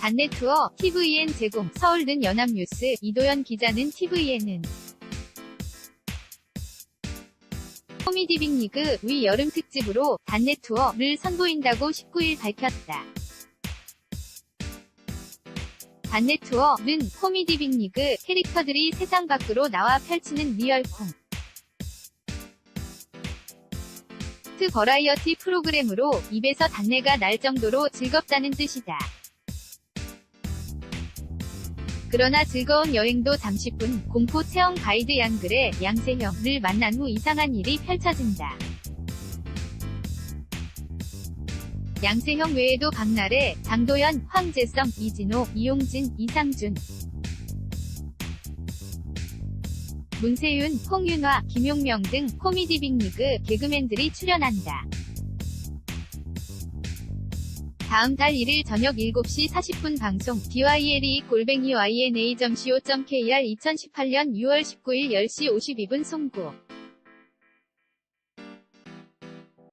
단내 투어 TVN 제공 서울는 연합뉴스 이도현 기자는 TVN은 코미디 빅 리그 위 여름 특집으로 단내 투어를 선보인다고 19일 밝혔다. 단내 투어는 코미디 빅 리그 캐릭터들이 세상 밖으로 나와 펼치는 리얼콩 트 버라이어티 프로그램으로 입에서 단내가 날 정도로 즐겁다는 뜻이다. 그러나 즐거운 여행도 잠시뿐 공포 체험 가이드 양글의 양세형을 만난 후 이상한 일이 펼쳐진다. 양세형 외에도 박나래, 장도연, 황재성, 이진호, 이용진, 이상준, 문세윤, 홍윤화, 김용명 등 코미디 빅리그 개그맨들이 출연한다. 다음 달 1일 저녁 7시 40분 방송 DYLE 골뱅이 YNA.co.kr 2018년 6월 19일 10시 52분 송구